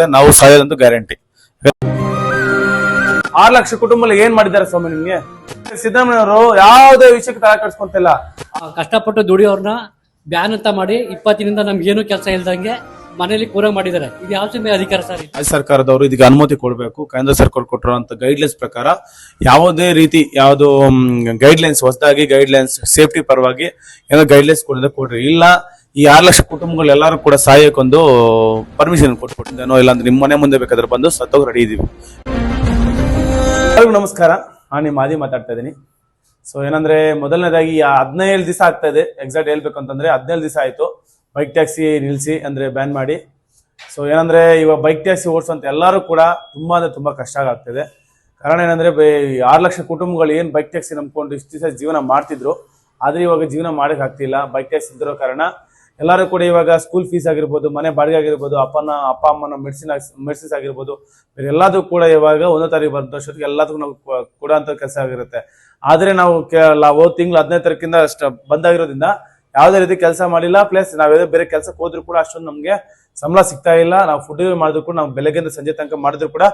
ಇರುತ್ತೆ ನಾವು ಸಾಯೋದಂತೂ guarantee. R lakh ಕುಟುಂಬದಲ್ಲಿ ಏನ್ ಮಾಡಿದ್ದಾರೆ ಸ್ವಾಮಿ ನಿಮ್ಗೆ? ಸಿದ್ದರಾಮಯ್ಯವರು ಯಾವುದೇ ವಿಷಯಕ್ಕೆ ತಲೆ ಕಟ್ಸ್ಕೊಂತಿಲ್ಲ ಕಷ್ಟಪಟ್ಟು ದುಡಿಯೋರ್ನ ಬ್ಯಾನ್ ಅಂತ ಮಾಡಿ ಇಪ್ಪತ್ತಿನಿಂದ ನಮ್ಗೇನು ಕೆಲಸ ಇಲ್ದಂಗೆ ಮನೇಲಿ ಕೂರ ಮಾಡಿದ್ದಾರೆ. ಇದು ಯಾವ ಸಮಯ ಅಧಿಕಾರ ಸರ್ ಇದು? ರಾಜ್ಯ ಸರ್ಕಾರದವರು ಇದಕ್ಕೆ ಅನುಮತಿ ಕೊಡಬೇಕು. ಕೇಂದ್ರ ಸರ್ಕಾರ ಕೊಟ್ಟಿರುವಂತ ಗೈಡ್ಲೈನ್ಸ್ ಪ್ರಕಾರ ಯಾವುದೇ ರೀತಿ ಯಾವುದು ಗೈಡ್ಲೈನ್ಸ್ ಹೊಸದಾಗಿ ಗೈಡ್ಲೈನ್ಸ್ ಸೇಫ್ಟಿ ಪರವಾಗಿ ಏನೋ ಗೈಡ್ಲೈನ್ಸ್ ಕೊಡಿದ್ರೆ ಕೊಡ್ರಿ. ಇಲ್ಲ ಈ ಆರು ಲಕ್ಷ ಕುಟುಂಬಗಳು ಎಲ್ಲರೂ ಕೂಡ ಸಾಯಕ್ಕೊಂದು ಪರ್ಮಿಷನ್ ಕೊಟ್ಬಿಟ್ಟಿದ್ದೇನೋ ಇಲ್ಲಾಂದ್ರೆ ನಿಮ್ಮ ಮನೆ ಮುಂದೆ ಬೇಕಾದ್ರೆ ಬಂದು ಸತ್ತೋಗಿ ರೆಡಿ ಇದೀವಿ. ಎಲ್ಲರಿಗೂ ನಮಸ್ಕಾರ. ನಾನು ನಿಮ್ಮ ಆದಿ ಮಾತಾಡ್ತಾ ಇದ್ದೀನಿ. ಸೊ ಏನಂದ್ರೆ ಮೊದಲನೇದಾಗಿ ಹದಿನೈದು ದಿವಸ ಆಗ್ತಾ ಇದೆ. ಎಕ್ಸಾಕ್ಟ್ ಹೇಳ್ಬೇಕು ಅಂತಂದ್ರೆ ಹದಿನೈದು ದಿವಸ ಆಯ್ತು. ಬೈಕ್ ಟ್ಯಾಕ್ಸಿ ನಿಲ್ಲಿಸಿ ಅಂದ್ರೆ ಬ್ಯಾನ್ ಮಾಡಿ. ಸೊ ಏನಂದ್ರೆ ಇವಾಗ ಬೈಕ್ ಟ್ಯಾಕ್ಸಿ ಓಡಿಸುವಂತ ಎಲ್ಲರೂ ಕೂಡ ತುಂಬಾ ಅಂದ್ರೆ ತುಂಬಾ ಕಷ್ಟ ಆಗ್ತಿದೆ. ಕಾರಣ ಏನಂದ್ರೆ ಆರು ಲಕ್ಷ ಕುಟುಂಬಗಳು ಏನು ಬೈಕ್ ಟ್ಯಾಕ್ಸಿ ನಂಬ್ಕೊಂಡು ಇಷ್ಟು ದಿವಸ ಜೀವನ ಮಾಡ್ತಿದ್ರು. ಆದರೆ ಇವಾಗ ಜೀವನ ಮಾಡೋಕ್ಕಾಗ್ತಿಲ್ಲ ಬೈಕ್ ಟ್ಯಾಕ್ಸಿ ಇದ್ದಿರೋ ಕಾರಣ ಎಲ್ಲರೂ ಕೂಡ ಇವಾಗ ಸ್ಕೂಲ್ ಫೀಸ್ ಆಗಿರ್ಬೋದು, ಮನೆ ಬಾಡಿಗೆ ಆಗಿರ್ಬೋದು, ಅಪ್ಪನ, ಅಪ್ಪ ಅಮ್ಮನ ಮೆಡಿಸಿನ್ ಮೆಡಿಸಿನ್ಸ್ ಆಗಿರ್ಬೋದು ಎಲ್ಲದೂ ಕೂಡ ಇವಾಗ ಒಂದೇ ತಾರೀಕು ಬಂದ ವರ್ಷಕ್ಕೆ ಎಲ್ಲದಕ್ಕೂ ನಾವು ಕೊಡೋಂಥ ಕೆಲಸ ಆಗಿರುತ್ತೆ. ಆದ್ರೆ ನಾವು ಹೋದ ತಿಂಗಳು ಹದಿನೈದು ತಾರೀಕಿಂದ ಅಷ್ಟು ಬಂದಾಗಿರೋದ್ರಿಂದ ಯಾವುದೇ ರೀತಿ ಕೆಲಸ ಮಾಡಿಲ್ಲ ಪ್ಲಸ್ ನಾವೇదో ಬೇರೆ ಕೆಲಸಕ್ಕೆ ಹೋದ್ರು ಕೂಡ ಅಷ್ಟೊಂದು ನಮಗೆ ಸಂಬಳ ಸಿಗ್ತಾ ಇಲ್ಲ. ನಾವು ಫುಡ್ ಮಾಡಿದ್ರು ಕೂಡ ನಾವು ಬೆಳಗ್ಗೆಯಿಂದ ಸಂಜೆ ತನಕ ಮಾಡಿದ್ರು ಕೂಡ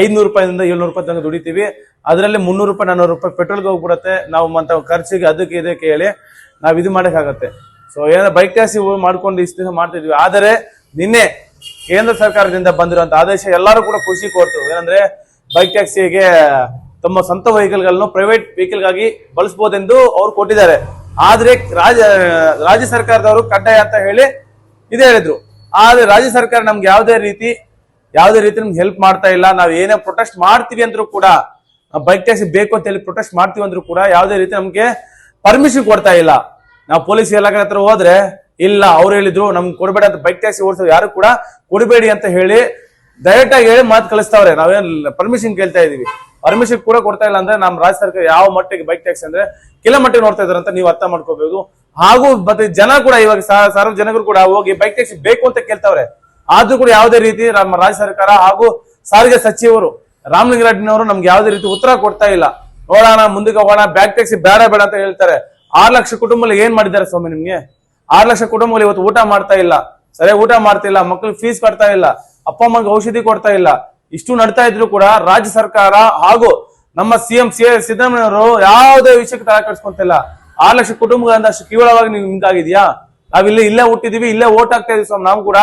ಐನೂರು ರೂಪಾಯಿಂದ ಏಳ್ನೂರು ರೂಪಾಯಿ ತನಕ ದುಡಿತೀವಿ. ಅದರಲ್ಲಿ ಮುನ್ನೂರು ರೂಪಾಯಿ, ನಾನ್ನೂರು ರೂಪಾಯಿ ಪೆಟ್ರೋಲ್ಗೆ ಹೋಗ್ಬಿಡುತ್ತೆ. ನಾವು ಮತ್ತೆ ಖರ್ಚಿಗೆ ಅದಕ್ಕೆ ಇದಕ್ಕೆ ಹೇಳಿ ನಾವು ಇದು ಮಾಡೋಕ್ಕಾಗತ್ತೆ. ಸೊ ಏನಂದ್ರೆ ಬೈಕ್ ಟ್ಯಾಕ್ಸಿ ಮಾಡ್ಕೊಂಡು ಇಷ್ಟ ಮಾಡ್ತಿದ್ವಿ. ಆದರೆ ನಿನ್ನೆ ಕೇಂದ್ರ ಸರ್ಕಾರದಿಂದ ಬಂದಿರುವಂತ ಆದೇಶ ಎಲ್ಲರೂ ಕೂಡ ಖುಷಿ ಕೊಡ್ತು ಏನಂದ್ರೆ ಬೈಕ್ ಟ್ಯಾಕ್ಸಿಗೆ ತಮ್ಮ ಸ್ವಂತ ವೆಹಿಕಲ್ಗಳನ್ನು ಪ್ರೈವೇಟ್ ವೆಹಿಕಲ್ಗಾಗಿ ಬಳಸಬಹುದೆಂದು ಅವ್ರು ಕೊಟ್ಟಿದ್ದಾರೆ. ಆದ್ರೆ ರಾಜ್ಯ ರಾಜ್ಯ ಸರ್ಕಾರದವರು ಕಡ್ಡಾಯ ಅಂತ ಹೇಳಿ ಇದೇ ಹೇಳಿದ್ರು. ಆದ್ರೆ ರಾಜ್ಯ ಸರ್ಕಾರ ನಮ್ಗೆ ಯಾವುದೇ ರೀತಿ ಯಾವುದೇ ರೀತಿ ನಮ್ಗೆ ಹೆಲ್ಪ್ ಮಾಡ್ತಾ ಇಲ್ಲ. ನಾವು ಏನೇ ಪ್ರೊಟೆಸ್ಟ್ ಮಾಡ್ತೀವಿ ಅಂದ್ರೂ ಕೂಡ ಬೈಕ್ ಟ್ಯಾಕ್ಸಿ ಬೇಕು ಅಂತ ಹೇಳಿ ಪ್ರೊಟೆಸ್ಟ್ ಮಾಡ್ತೀವಿ ಅಂದ್ರೂ ಕೂಡ ಯಾವುದೇ ರೀತಿ ನಮ್ಗೆ ಪರ್ಮಿಷನ್ ಕೊಡ್ತಾ ಇಲ್ಲ. ನಾವು ಪೊಲೀಸ್ ಇಲಾಖೆ ಹತ್ರ ಹೋದ್ರೆ, ಇಲ್ಲ, ಅವ್ರು ಹೇಳಿದ್ರು, ನಮ್ಗೆ ಕೊಡಬೇಡ ಅಂತ ಬೈಕ್ ಟ್ಯಾಕ್ಸಿ ಓಡಿಸೋದು ಯಾರು ಕೂಡ ಕೊಡಬೇಡಿ ಅಂತ ಹೇಳಿ ಡೈರೆಕ್ಟ್ ಆಗಿ ಹೇಳಿ ಮಾತು ಕಳಿಸ್ತಾವ್ರೆ. ನಾವೇನು ಪರ್ಮಿಷನ್ ಕೇಳ್ತಾ ಇದೀವಿ. ಪರ್ಮಿಷನ್ ಕೂಡ ಕೊಡ್ತಾ ಇಲ್ಲ ಅಂದ್ರೆ ನಮ್ಮ ರಾಜ್ಯ ಸರ್ಕಾರ ಯಾವ ಮಟ್ಟಿಗೆ ಬೈಕ್ ಟ್ಯಾಕ್ಸಿ ಅಂದ್ರೆ ಕೆಲ ಮಟ್ಟಿಗೆ ನೋಡ್ತಾ ಇದಾರೆ ಅಂತ ನೀವು ಅರ್ಥ ಮಾಡ್ಕೋಬೇಕು ಹಾಗೂ ಮತ್ತೆ ಜನ ಕೂಡ ಇವಾಗ ಸಾರ್ವಜನಿಕರು ಕೂಡ ಹೋಗಿ ಬೈಕ್ ಟ್ಯಾಕ್ಸಿ ಬೇಕು ಅಂತ ಕೇಳ್ತಾವ್ರೆ. ಆದ್ರೂ ಕೂಡ ಯಾವುದೇ ರೀತಿ ನಮ್ಮ ರಾಜ್ಯ ಸರ್ಕಾರ ಹಾಗೂ ಸಾರಿಗೆ ಸಚಿವರು ರಾಮಲಿಂಗರೆಡ್ಡಿನವರು ನಮ್ಗೆ ಯಾವುದೇ ರೀತಿ ಉತ್ತರ ಕೊಡ್ತಾ ಇಲ್ಲ. ನೋಡೋಣ, ಮುಂದಕ್ಕೆ ಹೋಗೋಣ ಬ್ಯಾಕ್ ಟ್ಯಾಕ್ಸಿ ಬೇಡ ಬೇಡ ಅಂತ ಹೇಳ್ತಾರೆ. ಆರು ಲಕ್ಷ ಕುಟುಂಬಗಳು ಏನ್ ಮಾಡಿದ್ದಾರೆ ಸ್ವಾಮಿ ನಿಮ್ಗೆ? ಆರು ಲಕ್ಷ ಕುಟುಂಬಗಳು ಇವತ್ತು ಊಟ ಮಾಡ್ತಾ ಇಲ್ಲ. ಸರಿಯಾಗಿ ಊಟ ಮಾಡ್ತಿಲ್ಲ ಮಕ್ಳಿಗೆ ಫೀಸ್ ಕಟ್ತಾ ಇಲ್ಲ, ಅಪ್ಪ ಅಮ್ಮಗೆ ಔಷಧಿ ಕೊಡ್ತಾ ಇಲ್ಲ. ಇಷ್ಟು ನಡ್ತಾ ಇದ್ರು ಕೂಡ ರಾಜ್ಯ ಸರ್ಕಾರ ಹಾಗೂ ನಮ್ಮ ಸಿಎಂ ಸಿ ಸಿದ್ದರಾಮಯ್ಯವರು ಯಾವುದೇ ವಿಷಯಕ್ಕೆ ತಲೆ ಕಟ್ಸ್ಕೊಂತಿಲ್ಲ ಆರು ಲಕ್ಷ ಕುಟುಂಬಗಳಿಂದ ಅಷ್ಟು ಕೇವಲವಾಗಿ ನೀವು ಹಿಂಗಾಗಿದ್ಯಾ ನಾವಿಲ್ಲಿ ಇಲ್ಲೇ ಹುಟ್ಟಿದೀವಿ, ಇಲ್ಲೇ ಓಟ್ ಆಗ್ತಾ ಇದೀವಿ ಸ್ವಾಮಿ, ನಾವು ಕೂಡ.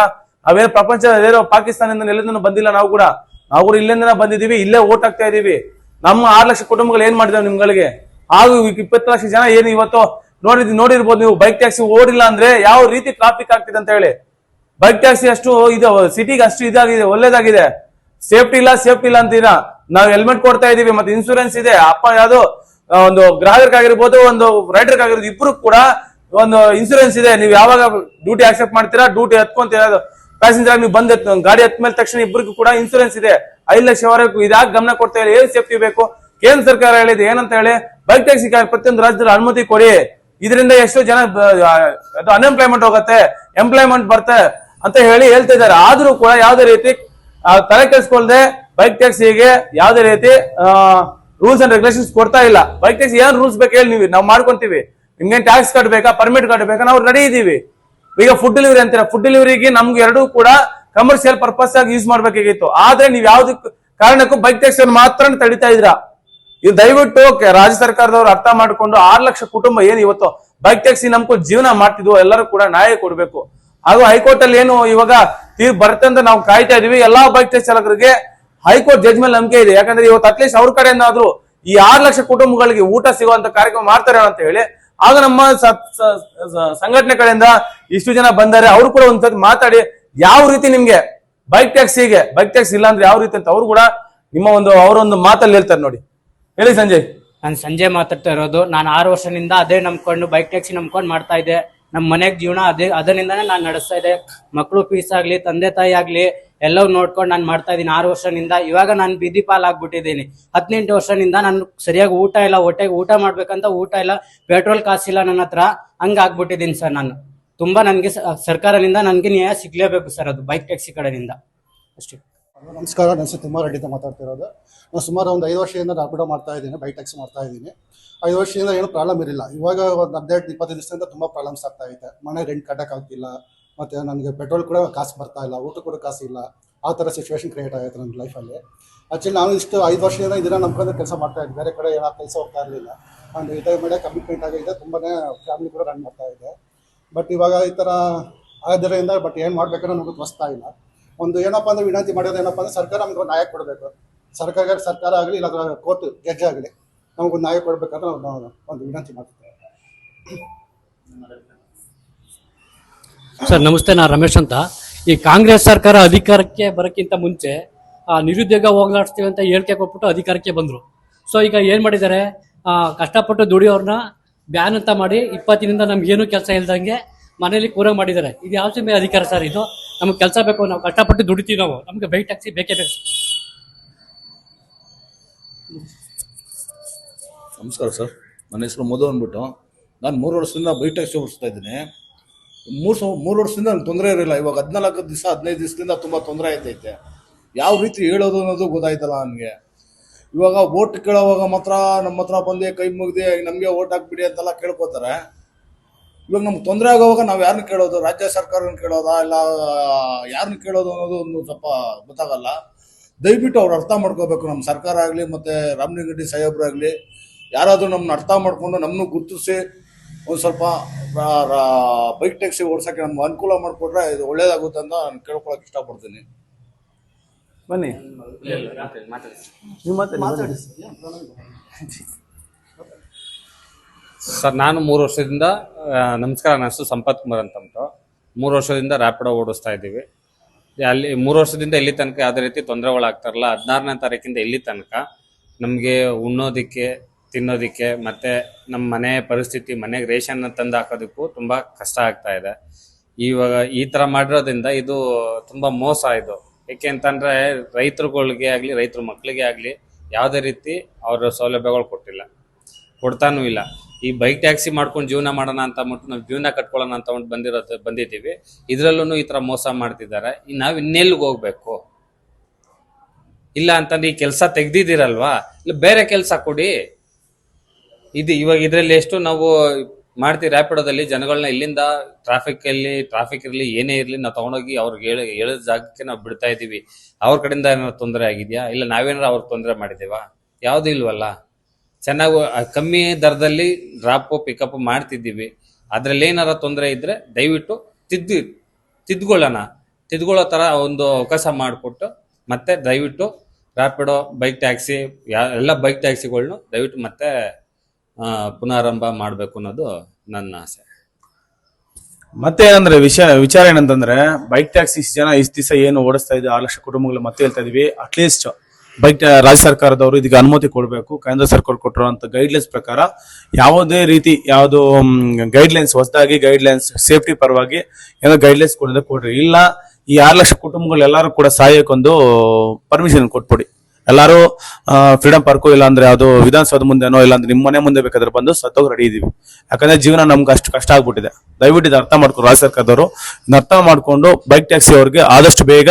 ನಾವೇನು ಪ್ರಪಂಚ ಏನೋ ಪಾಕಿಸ್ತಾನದಿಂದ ಎಲ್ಲಿಂದ ಬಂದಿಲ್ಲ ನಾವು ಕೂಡ. ನಾವು ಕೂಡ ಇಲ್ಲಿಂದ ಬಂದಿದೀವಿ ಇಲ್ಲೇ ಓಟ್ ಆಗ್ತಾ ಇದೀವಿ. ನಮ್ಮ ಆರು ಲಕ್ಷ ಕುಟುಂಬಗಳು ಏನ್ ಮಾಡಿದಾವೆ ನಿಮ್ಗಳಿಗೆ? ಹಾಗೂ ಇಪ್ಪತ್ತು ಲಕ್ಷ ಜನ ಏನು ಇವತ್ತು ನೋಡಿದ್, ನೋಡಿರ್ಬೋದು ನೀವು ಬೈಕ್ ಟ್ಯಾಕ್ಸಿ ಓಡಿಲ್ಲ ಅಂದ್ರೆ ಯಾವ ರೀತಿ ಟ್ರಾಫಿಕ್ ಆಗ್ತಿದೆ ಅಂತ ಹೇಳಿ. ಬೈಕ್ ಟ್ಯಾಕ್ಸಿ ಅಷ್ಟು ಇದು ಸಿಟಿಗೆ ಅಷ್ಟು ಇದಾಗಿದೆ, ಒಳ್ಳೇದಾಗಿದೆ. ಸೇಫ್ಟಿ ಇಲ್ಲ ಸೇಫ್ಟಿ ಇಲ್ಲ ಅಂತೀರಾ ನಾವು ಹೆಲ್ಮೆಟ್ ಕೊಡ್ತಾ ಇದೀವಿ, ಮತ್ತೆ ಇನ್ಸೂರೆನ್ಸ್ ಇದೆ. ಅಪ್ಪ ಯಾವ್ದು ಒಂದು ಗ್ರಾಹಕರಿಗಾಗಿರ್ಬೋದು, ಒಂದು ರೈಡರ್ಗಾಗಿರ್ಬೋದು ಇಬ್ರು ಕೂಡ ಒಂದು ಇನ್ಸೂರೆನ್ಸ್ ಇದೆ. ನೀವು ಯಾವಾಗ ಡ್ಯೂಟಿ ಆಕ್ಸೆಪ್ಟ್ ಮಾಡ್ತೀರಾ ಡ್ಯೂಟಿ ಹತ್ಕೊಂತೀರಾ ಪ್ಯಾಸೆಂಜರ್ ನೀವು ಬಂದ್ ಗಾಡಿ ಹತ್ಮೇಲೆ ತಕ್ಷಣ ಇಬ್ಬರಿಗೂ ಕೂಡ ಇನ್ಸೂರೆನ್ಸ್ ಇದೆ. ಐದು ಲಕ್ಷವರೆಗೂ ಇದಾಗ ಗಮನ ಕೊಡ್ತಾ ಇಲ್ಲ. ಏನ್ ಸೇಫ್ಟಿ ಬೇಕು? ಕೇಂದ್ರ ಸರ್ಕಾರ ಹೇಳಿದೆ ಏನಂತ ಹೇಳಿ ಬೈಕ್ ಟ್ಯಾಕ್ಸಿ ಪ್ರತಿಯೊಂದು ರಾಜ್ಯದಲ್ಲಿ ಅನುಮತಿ ಕೊಡಿ. ಇದರಿಂದ ಎಷ್ಟೋ ಜನ ಅನ್ಎಂಪ್ಲಾಯ್ಮೆಂಟ್ ಹೋಗುತ್ತೆ ಎಂಪ್ಲಾಯ್ಮೆಂಟ್ ಬರುತ್ತೆ ಅಂತ ಹೇಳಿ ಹೇಳ್ತಾ ಇದ್ದಾರೆ. ಆದ್ರೂ ಕೂಡ ಯಾವುದೇ ರೀತಿ ತಲೆ ಬೈಕ್ ಟ್ಯಾಕ್ಸಿಗೆ ಯಾವುದೇ ರೀತಿ ರೂಲ್ಸ್ ಅಂಡ್ ರೆಗ್ಯುಲೇಷನ್ಸ್ ಕೊಡ್ತಾ ಇಲ್ಲ. ಬೈಕ್ ಟ್ಯಾಕ್ಸಿ ಏನ್ ರೂಲ್ಸ್ ಬೇಕು ಹೇಳಿ ನೀವು, ನಾವು ಮಾಡ್ಕೊಂತೀವಿ. ನಿಮ್ಗೆ ಟ್ಯಾಕ್ಸ್ ಕಟ್ಟಬೇಕಾ ಪರ್ಮಿಟ್ ಕಟ್ಟಬೇಕಾ ನಾವು ರೆಡಿ ಇದೀವಿ. ಈಗ ಫುಡ್ ಡೆಲಿವರಿ ಅಂತೀರ ಫುಡ್ ಡೆಲಿವರಿಗೆ ನಮ್ಗೆ ಎರಡೂ ಕೂಡ ಕಮರ್ಷಿಯಲ್ ಪರ್ಪಸ್ ಆಗಿ ಯೂಸ್ ಮಾಡ್ಬೇಕಾಗಿತ್ತು. ಆದ್ರೆ ನೀವು ಯಾವ್ದು ಕಾರಣಕ್ಕೂ ಬೈಕ್ ಟ್ಯಾಕ್ಸಿ ಮಾತ್ರ ತಡಿತಾ ಇದ್ರಾ ಇದು ದಯವಿಟ್ಟು ರಾಜ್ಯ ಸರ್ಕಾರದವರು ಅರ್ಥ ಮಾಡಿಕೊಂಡು ಆರು ಲಕ್ಷ ಕುಟುಂಬ ಏನು ಇವತ್ತು ಬೈಕ್ ಟ್ಯಾಕ್ಸಿ ನಂಬ್ಕೊಂಡು ಜೀವನ ಮಾಡ್ತಿದ್ವು ಎಲ್ಲರೂ ಕೂಡ ನ್ಯಾಯ ಕೊಡಬೇಕು. ಹಾಗೂ ಹೈಕೋರ್ಟ್ ಅಲ್ಲಿ ಏನು ಇವಾಗ ತೀರ್ ಬರುತ್ತೆ ಅಂತ ನಾವು ಕಾಯ್ತಾ ಇದೀವಿ. ಎಲ್ಲಾ ಬೈಕ್ ಟ್ಯಾಕ್ಸಿ ಚಾಲಕರಿಗೆ ಹೈಕೋರ್ಟ್ ಜಜ್ ಮೇಲೆ ನಂಬಿಕೆ ಇದೆ. ಯಾಕಂದ್ರೆ ಇವತ್ತು ಅಟ್ಲೀಸ್ಟ್ ಅವ್ರ ಕಡೆಯಿಂದಾದ್ರೂ ಈ ಆರು ಲಕ್ಷ ಕುಟುಂಬಗಳಿಗೆ ಊಟ ಸಿಗುವಂತ ಕಾರ್ಯಕ್ರಮ ಮಾಡ್ತಾರೆ ಅಂತ ಹೇಳಿ, ಆಗ ನಮ್ಮ ಸಂಘಟನೆ ಕಡೆಯಿಂದ ಇಷ್ಟು ಜನ ಬಂದರೆ ಅವರು ಕೂಡ ಒಂದ್ಸತಿ ಮಾತಾಡಿ ಯಾವ ರೀತಿ ನಿಮ್ಗೆ ಬೈಕ್ ಟ್ಯಾಕ್ಸಿಗೆ ಬೈಕ್ ಟ್ಯಾಕ್ಸಿ ಇಲ್ಲ ಅಂದ್ರೆ ಯಾವ ರೀತಿ ಅಂತ ಅವ್ರು ಕೂಡ ನಿಮ್ಮ ಒಂದು ಅವರೊಂದು ಮಾತಲ್ಲಿ ಹೇಳ್ತಾರೆ ನೋಡಿ. ಹೇಳಿ ಸಂಜಯ್ ನಾನು ಸಂಜಯ್ ಮಾತಾಡ್ತಾ ಇರೋದು. ನಾನು ಆರು ವರ್ಷದಿಂದ ಅದೇ ನಂಬ್ಕೊಂಡು ಬೈಕ್ ಟ್ಯಾಕ್ಸಿ ನಂಬ್ಕೊಂಡು ಮಾಡ್ತಾ ಇದ್ದೆ. ನಮ್ಮ ಮನೆಗೆ ಜೀವನ ಅದೇ, ಅದರಿಂದಾನೇ ನಾನು ನಡೆಸ್ತಾ ಇದ್ದೆ. ಮಕ್ಕಳು ಫೀಸ್ ಆಗಲಿ, ತಂದೆ ತಾಯಿ ಆಗಲಿ, ಎಲ್ಲವೂ ನೋಡ್ಕೊಂಡು ನಾನು ಮಾಡ್ತಾ ಇದ್ದೀನಿ. ಆರು ವರ್ಷದಿಂದ. ಇವಾಗ ನಾನು ಬೀದಿ ಪಾಲಾಗ್ಬಿಟ್ಟಿದ್ದೀನಿ. ಹದಿನೆಂಟು ವರ್ಷದಿಂದ ನಾನು ಸರಿಯಾಗಿ ಊಟ ಇಲ್ಲ, ಹೊಟ್ಟೆಗೆ ಊಟ ಮಾಡ್ಬೇಕಂತ ಊಟ ಇಲ್ಲ ಪೆಟ್ರೋಲ್ ಕಾಸಿಲ್ಲ ನನ್ನ ಹತ್ರ. ಹಂಗೆ ಆಗ್ಬಿಟ್ಟಿದ್ದೀನಿ ಸರ್ ನಾನು. ತುಂಬಾ ನನಗೆ ಸರ್ಕಾರದಿಂದ ನನಗೆ ನ್ಯಾಯ ಸಿಗಲೇಬೇಕು ಸರ್ ಅದು ಬೈಕ್ ಟ್ಯಾಕ್ಸಿ ಕಡೆಯಿಂದ. ಅಷ್ಟೇ. ನಮಸ್ಕಾರ. ನನ್ನ ಹೆಸರು ತಿಮ್ಮಾರೆಡ್ಡಿ ಅಂತ ಮಾತಾಡ್ತಿರೋದು. ನಾನು ಸುಮಾರು ಒಂದು ಐದು ವರ್ಷದಿಂದ ರಾಪಿಡೋ ಮಾಡ್ತಾ ಇದ್ದೀನಿ ಬೈಕ್ ಟ್ಯಾಕ್ಸಿ ಮಾಡ್ತಾ ಇದ್ದೀನಿ. ಐದು ವರ್ಷದಿಂದ ಏನು ಪ್ರಾಬ್ಲಮ್ ಇರಲಿಲ್ಲ. ಇವಾಗ ಒಂದು ಹದಿನೆಂಟು ಇಪ್ಪತ್ತೈದು ದಿವಸದಿಂದ ತುಂಬ ಪ್ರಾಬ್ಲಮ್ಸ್ ಆಗ್ತಾ ಇದೆ. ಮನೆ ರೆಂಟ್ ಕಟ್ಟೋಕ್ಕಾಗ್ತಿಲ್ಲ ಮತ್ತು ನನಗೆ ಪೆಟ್ರೋಲ್ ಕೂಡ ಕಾಸು ಬರ್ತಾ ಇಲ್ಲ, ಊಟ ಕೂಡ ಕಾಸು ಇಲ್ಲ. ಆ ಥರ ಸಿಚುವೇಶನ್ ಕ್ರಿಯೇಟ್ ಆಗೈತೆ ನನ್ನ ಲೈಫಲ್ಲಿ ಆ್ಯಕ್ಚುಲಿ ನಾನು ಇಷ್ಟು ಐದು ವರ್ಷದಿಂದ ಇದನ್ನ ನಂಬ್ಕೊಂಡು ಕೆಲಸ ಮಾಡ್ತಾ ಇದ್ದೆ ಬೇರೆ ಕಡೆ ಏನೋ ಕೆಲಸ ಹೋಗ್ತಾ ಇರಲಿಲ್ಲ. ಆ್ಯಂಡ್ ಇದೇ ಮೇಲೆ ಕಮಿಟ್ಮೆಂಟ್ ಆಗಿದೆ ತುಂಬಾ ಫ್ಯಾಮಿಲಿ ಕೂಡ ರನ್ ಮಾಡ್ತಾ ಇದೆ. ಬಟ್ ಇವಾಗ ಈ ಥರ ಆದ್ದರಿಂದ ಬಟ್ ಏನು ಮಾಡಬೇಕನ್ನೋ ನಮಗೆ ಬಸ್ತಾ ಇಲ್ಲ. ಒಂದು ಏನಪ್ಪ ಅಂದ್ರೆ ವಿನಂತಿ ಮಾಡೋದು ಏನಪ್ಪ ಅಂದ್ರೆ ಸರ್ಕಾರ ನಮ್ಗೆ ನ್ಯಾಯ ಕೊಡಬೇಕು. ಸರ್ಕಾರ ಸರ್ಕಾರ ಆಗಲಿ ಇಲ್ಲ ಕೋರ್ಟ್ ಜಡ್ಜ್ ಆಗಲಿ ನಮಗೊಂದು ನ್ಯಾಯ ಕೊಡಬೇಕಂತ ನಾವು ಒಂದು ವಿನಂತಿ ಮಾಡ್ತೀವಿ. ಸರ್ ನಮಸ್ತೆ ನಾನು ರಮೇಶ್ ಅಂತ. ಈ ಕಾಂಗ್ರೆಸ್ ಸರ್ಕಾರ ಅಧಿಕಾರಕ್ಕೆ ಬರೋಕ್ಕಿಂತ ಮುಂಚೆ ಆ, ನಿರುದ್ಯೋಗ ಹೋಗ್ಲಾಡಿಸ್ತೀವಿ ಅಂತ ಹೇಳಿಕೆ ಕೊಟ್ಬಿಟ್ಟು ಅಧಿಕಾರಕ್ಕೆ ಬಂದರು. ಸೊ ಈಗ ಏನು ಮಾಡಿದ್ದಾರೆ? ಕಷ್ಟಪಟ್ಟು ದುಡಿಯೋರನ್ನ ಬ್ಯಾನ್ ಅಂತ ಮಾಡಿ ಇಪ್ಪತ್ತಿನಿಂದ ನಮ್ಗೇನು ಕೆಲಸ ಇಲ್ದಂಗೆ ಮನೇಲಿ ಕೂರ ಮಾಡಿದ್ದಾರೆ. ಇದು ಯಾವ ಸಮಯ ಅಧಿಕಾರ ಸರ್ ಇದು? ನಮ್ಗೆ ಕೆಲಸ ಬೇಕು, ನಾವು ಕಷ್ಟಪಟ್ಟು ದುಡಿತೀವಿ ನಾವು. ನಮಗೆ ಬೈಕ್ ಟ್ಯಾಕ್ಸಿ ಬೇಕೇ ಬೇಕು. ನಮಸ್ಕಾರ ಸರ್. ನನ್ನ ಹೆಸರು ಮಧು ಅಂದ್ಬಿಟ್ಟು. ನಾನು ಮೂರು ವರ್ಷದಿಂದ ಬೈಕ್ ಟ್ಯಾಕ್ಸಿ ಓಡಿಸ್ತಾ ಇದ್ದೀನಿ. ಮೂರು ಮೂರು ವರ್ಷದಿಂದ ತೊಂದರೆ ಇರಲಿಲ್ಲ. ಇವಾಗ ಹದಿನಾಲ್ಕು ದಿವಸ, ಹದಿನೈದು ದಿವಸದಿಂದ ತುಂಬ ತೊಂದರೆ ಆಯ್ತೈತೆ ಯಾವ ರೀತಿ ಹೇಳೋದು ಅನ್ನೋದು ಗೊತ್ತಾಯ್ತಲ್ಲ ನನಗೆ. ಇವಾಗ ಓಟ್ ಕೇಳೋವಾಗ ಮಾತ್ರ ನಮ್ಮ ಹತ್ರ ಬಂದೆ ಕೈ ಮುಗ್ದು, ನಮಗೆ ಓಟ್ ಹಾಕ್ಬಿಡಿ ಅಂತೆಲ್ಲ ಕೇಳ್ಕೊತಾರೆ. ಇವಾಗ ನಮ್ಗೆ ತೊಂದರೆ ಆಗೋವಾಗ ನಾವು ಯಾರನ್ನ ಕೇಳೋದು? ರಾಜ್ಯ ಸರ್ಕಾರನ ಕೇಳೋದಾ? ಇಲ್ಲ ಯಾರನ್ನ ಕೇಳೋದು ಅನ್ನೋದು ಒಂದು ಸ್ವಲ್ಪ ಗೊತ್ತಾಗಲ್ಲ. ದಯವಿಟ್ಟು ಅವ್ರು ಅರ್ಥ ಮಾಡ್ಕೋಬೇಕು. ನಮ್ಮ ಸರ್ಕಾರ ಆಗಲಿ ಮತ್ತು ರಾಮಲಿಂಗಡ್ಡಿ ಸಾಹೇಬ್ರಾಗಲಿ ಯಾರಾದರೂ ನಮ್ಮನ್ನ ಅರ್ಥ ಮಾಡಿಕೊಂಡು ನಮ್ಮನ್ನು ಗುರುತಿಸಿ ಒಂದು ಸ್ವಲ್ಪ ಬೈಕ್ ಟ್ಯಾಕ್ಸಿ ಓಡಿಸೋಕ್ಕೆ ನಮ್ಗೆ ಅನುಕೂಲ ಮಾಡಿಕೊಟ್ರೆ ಇದು ಒಳ್ಳೇದಾಗುತ್ತೆ ಅಂತ ನಾನು ಕೇಳ್ಕೊಳಕ್ಕೆ ಇಷ್ಟಪಡ್ತೀನಿ. ಬನ್ನಿ. ನೀವು ಮಾತಾಡಿ. ಸರ್, ನಾನು ಮೂರು ವರ್ಷದಿಂದ ನಮಸ್ಕಾರ, ನನ್ನ ಹೆಸರು ಸಂಪತ್ ಕುಮಾರ್ ಅಂತ ಅಂದ್ಬಿಟ್ಟು ಮೂರು ವರ್ಷದಿಂದ ರ್ಯಾಪಿಡೋ ಓಡಿಸ್ತಾ ಇದ್ದೀವಿ. ಅಲ್ಲಿ, ಮೂರು ವರ್ಷದಿಂದ ಇಲ್ಲಿ ತನಕ ಯಾವುದೇ ರೀತಿ ತೊಂದರೆಗಳಾಗ್ತಾರಲ್ಲ ಹದಿನಾರನೇ ತಾರೀಕಿಂದ ಇಲ್ಲಿ ತನಕ ನಮಗೆ ಉಣ್ಣೋದಕ್ಕೆ, ತಿನ್ನೋದಕ್ಕೆ ಮತ್ತು ನಮ್ಮ ಮನೆ ಪರಿಸ್ಥಿತಿ, ಮನೆಗೆ ರೇಷನ್ ತಂದು ಹಾಕೋದಕ್ಕೂ ತುಂಬ ಕಷ್ಟ ಆಗ್ತಾ ಇದೆ. ಇವಾಗ ಈ ಥರ ಮಾಡಿರೋದ್ರಿಂದ ಇದು ತುಂಬ ಮೋಸ ಇದು. ಏಕೆ ಅಂತಂದರೆ ರೈತರುಗಳಿಗೆ ಆಗಲಿ, ರೈತರ ಮಕ್ಕಳಿಗೆ ಆಗಲಿ ಯಾವುದೇ ರೀತಿ ಅವರ ಸೌಲಭ್ಯಗಳು ಕೊಟ್ಟಿಲ್ಲ. ಕೊಡ್ತಾನೂ ಇಲ್ಲ. ಈ ಬೈಕ್ ಟ್ಯಾಕ್ಸಿ ಮಾಡ್ಕೊಂಡು ಜೀವನ ಮಾಡೋಣ ಅಂತ ಅಂದ್ಬಿಟ್ಟು ನಾವು ಜೀವನ ಕಟ್ಕೊಳ್ಳೋಣ ಅಂತ ಅಂದ್ಬಿಟ್ಟು ಬಂದಿರೋ ಬಂದಿದ್ದೀವಿ. ಇದರಲ್ಲೂ ಈ ಥರ ಮೋಸ ಮಾಡ್ತಿದ್ದಾರೆ. ನಾವು ಇನ್ನೆಲ್ಲಿಗೆ ಹೋಗ್ಬೇಕು? ಇಲ್ಲ ಅಂತಂದ್ರೆ ಈ ಕೆಲಸ ತೆಗ್ದಿದ್ದೀರಲ್ವಾ? ಇಲ್ಲ ಬೇರೆ ಕೆಲಸ ಕೊಡಿ. ಇದು ಇವಾಗ ಇದರಲ್ಲಿ ಎಷ್ಟು ನಾವು ಮಾಡ್ತೀವಿ ರ್ಯಾಪಿಡೋದಲ್ಲಿ ಜನಗಳನ್ನ ಇಲ್ಲಿಂದ ಟ್ರಾಫಿಕ್ ಅಲ್ಲಿ ಟ್ರಾಫಿಕ್ ಇರಲಿ, ಏನೇ ಇರಲಿ ನಾವು ತೊಗೊಂಡೋಗಿ ಅವ್ರಿಗೆ ಹೇಳಿ, ಹೇಳಿದ ಜಾಗಕ್ಕೆ ನಾವು ಬಿಡ್ತಾ ಇದ್ದೀವಿ ಅವ್ರ ಕಡೆಯಿಂದ ಏನಾದ್ರು ತೊಂದರೆ ಆಗಿದೆಯಾ? ಇಲ್ಲ ನಾವೇನಾರು ಅವ್ರಿಗೆ ತೊಂದರೆ ಮಾಡಿದ್ದೀವಾ? ಯಾವುದೂ ಇಲ್ವಲ್ಲ? ಚೆನ್ನಾಗಿ ಕಮ್ಮಿ ದರದಲ್ಲಿ ಡ್ರಾಪ್ ಪಿಕಪ್ ಮಾಡ್ತಿದ್ದೀವಿ. ಅದರಲ್ಲಿ ಏನಾರ ತೊಂದರೆ ಇದ್ರೆ ದಯವಿಟ್ಟು ತಿದ್ದು, ತಿದ್ಕೊಳ್ಳೋಣ. ತಿದ್ಕೊಳ್ಳೋ ಥರ ಒಂದು ಅವಕಾಶ ಮಾಡಿಕೊಟ್ಟು ಮತ್ತೆ ದಯವಿಟ್ಟು ರ್ಯಾಪಿಡೋ ಬೈಕ್ ಟ್ಯಾಕ್ಸಿ ಎಲ್ಲ ಬೈಕ್ ಟ್ಯಾಕ್ಸಿಗಳ್ನು ದಯವಿಟ್ಟು ಮತ್ತೆ ಪುನಾರಂಭ ಮಾಡಬೇಕು ಅನ್ನೋದು ನನ್ನ ಆಸೆ. ಮತ್ತೆ ಏನಂದ್ರೆ ವಿಷಯ, ವಿಚಾರ ಏನಂತಂದ್ರೆ ಬೈಕ್ ಟ್ಯಾಕ್ಸಿ ಇಷ್ಟು ಜನ ಇಷ್ಟು ದಿವಸ ಏನು ಓಡಿಸ್ತಾ ಇದೆ, ಆರು ಲಕ್ಷ ಕುಟುಂಬಗಳು ಮತ್ತೆ ಹೇಳ್ತಾ ಇದೀವಿ ಅಟ್ಲೀಸ್ಟ್ ಬೈಕ್ ರಾಜ್ಯ ಸರ್ಕಾರದವರು ಇದಕ್ಕೆ ಅನುಮತಿ ಕೊಡಬೇಕು. ಕೇಂದ್ರ ಸರ್ಕಾರ ಕೊಟ್ಟಿರುವಂತ ಗೈಡ್ಲೈನ್ಸ್ ಪ್ರಕಾರ ಯಾವುದೇ ರೀತಿ ಯಾವುದು ಗೈಡ್ಲೈನ್ಸ್ ಹೊಸದಾಗಿ ಗೈಡ್ಲೈನ್ಸ್ ಸೇಫ್ಟಿ ಪರವಾಗಿ ಏನೋ ಗೈಡ್ಲೈನ್ಸ್ ಕೊಡೋದಕ್ಕೆ ಕೊಡ್ರಿ. ಇಲ್ಲ, ಈ ಆರು ಲಕ್ಷ ಕುಟುಂಬಗಳು ಎಲ್ಲರೂ ಕೂಡ ಸಾಯಕ್ಕೊಂದು ಪರ್ಮಿಷನ್ ಕೊಟ್ಬಿಡಿ. ಎಲ್ಲರೂ ಫ್ರೀಡಮ್ ಪಾರ್ಕು ಇಲ್ಲ ಅಂದ್ರೆ ಅದು ವಿಧಾನಸೌಧ ಮುಂದೆನೋ ಇಲ್ಲ ಅಂದ್ರೆ ನಿಮ್ಮ ಮನೆ ಮುಂದೆ ಬೇಕಾದ್ರೆ ಬಂದು ಸತ್ತೋಗಿ ರೆಡಿ ಇದೀವಿ. ಯಾಕಂದ್ರೆ ಜೀವನ ನಮ್ಗೆ ಅಷ್ಟು ಕಷ್ಟ ಆಗ್ಬಿಟ್ಟಿದೆ. ದಯವಿಟ್ಟು ಇದು ಅರ್ಥ ಮಾಡ್ಕೊಂಡು ರಾಜ್ಯ ಸರ್ಕಾರದವರು. ಅರ್ಥ ಮಾಡ್ಕೊಂಡು ಬೈಕ್ ಟ್ಯಾಕ್ಸಿ ಅವ್ರಿಗೆ ಆದಷ್ಟು ಬೇಗ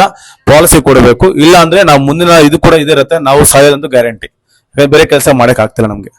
ಪಾಲಿಸಿ ಕೊಡಬೇಕು. ಇಲ್ಲ ಅಂದ್ರೆ ನಾವು ಮುಂದಿನ ಇದು ಕೂಡ ಇದೇ ಇರುತ್ತೆ ನಾವು ಸಾಯೋದಂತೂ ಗ್ಯಾರಂಟಿ ಬೇರೆ ಕೆಲಸ ಮಾಡಕ್ ಆಗ್ತಿಲ್ಲ ನಮ್ಗೆ.